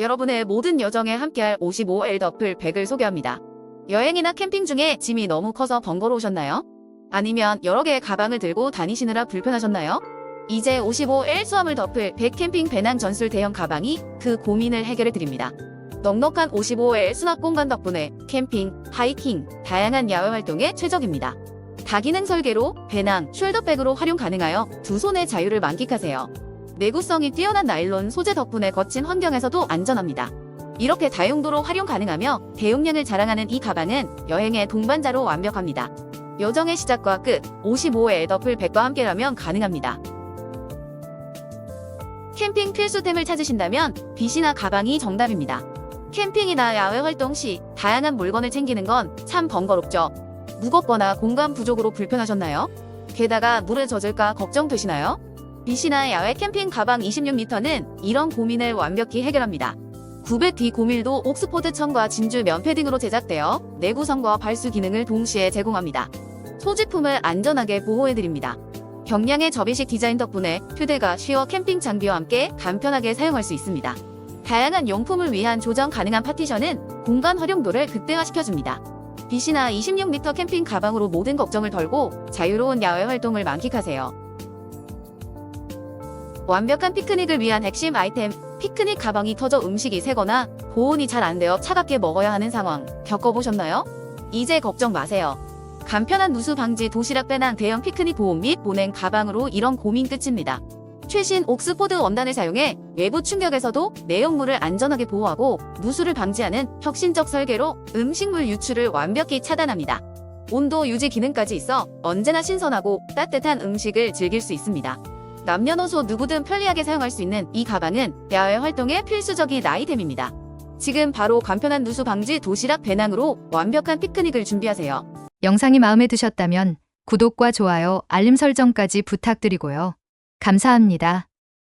여러분의 모든 여정에 함께할 55L 더플 100을 소개합니다. 여행이나 캠핑 중에 짐이 너무 커서 번거로우셨나요? 아니면 여러 개의 가방을 들고 다니시느라 불편하셨나요? 이제 55L 수화물 더플 100 캠핑 배낭 전술 대형 가방이 그 고민을 해결해 드립니다. 넉넉한 55L 수납 공간 덕분에 캠핑, 하이킹, 다양한 야외 활동에 최적입니다. 다기능 설계로 배낭, 숄더백으로 활용 가능하여 두 손의 자유를 만끽하세요. 내구성이 뛰어난 나일론 소재 덕분에 거친 환경에서도 안전합니다. 이렇게 다용도로 활용 가능하며 대용량을 자랑하는 이 가방은 여행의 동반자로 완벽합니다. 여정의 시작과 끝, 55의 더플 100과 함께라면 가능합니다. 캠핑 필수템을 찾으신다면 빗이나 가방이 정답입니다. 캠핑이나 야외 활동 시 다양한 물건을 챙기는 건 참 번거롭죠. 무겁거나 공간 부족으로 불편하셨나요? 게다가 물에 젖을까 걱정되시나요? 빗이나 야외 캠핑 가방 26m는 이런 고민을 완벽히 해결합니다. 900D 고밀도 옥스포드 천과 진주 면 패딩으로 제작되어 내구성과 발수 기능을 동시에 제공합니다. 소지품을 안전하게 보호해드립니다. 경량의 접이식 디자인 덕분에 휴대가 쉬워 캠핑 장비와 함께 간편하게 사용할 수 있습니다. 다양한 용품을 위한 조정 가능한 파티션은 공간 활용도를 극대화시켜줍니다. 빗이나 26m 캠핑 가방으로 모든 걱정을 덜고 자유로운 야외 활동을 만끽하세요. 완벽한 피크닉을 위한 핵심 아이템, 피크닉 가방이 터져 음식이 새거나 보온이 잘 안 되어 차갑게 먹어야 하는 상황 겪어보셨나요? 이제 걱정 마세요. 간편한 누수 방지 도시락 배낭 대형 피크닉 보온 및 보냉 가방으로 이런 고민 끝입니다. 최신 옥스포드 원단을 사용해 외부 충격에서도 내용물을 안전하게 보호하고 누수를 방지하는 혁신적 설계로 음식물 유출을 완벽히 차단합니다. 온도 유지 기능까지 있어 언제나 신선하고 따뜻한 음식을 즐길 수 있습니다. 남녀노소 누구든 편리하게 사용할 수 있는 이 가방은 야외 활동에 필수적인 아이템입니다. 지금 바로 간편한 누수 방지 도시락 배낭으로 완벽한 피크닉을 준비하세요. 영상이 마음에 드셨다면 구독과 좋아요, 알림 설정까지 부탁드리고요. 감사합니다.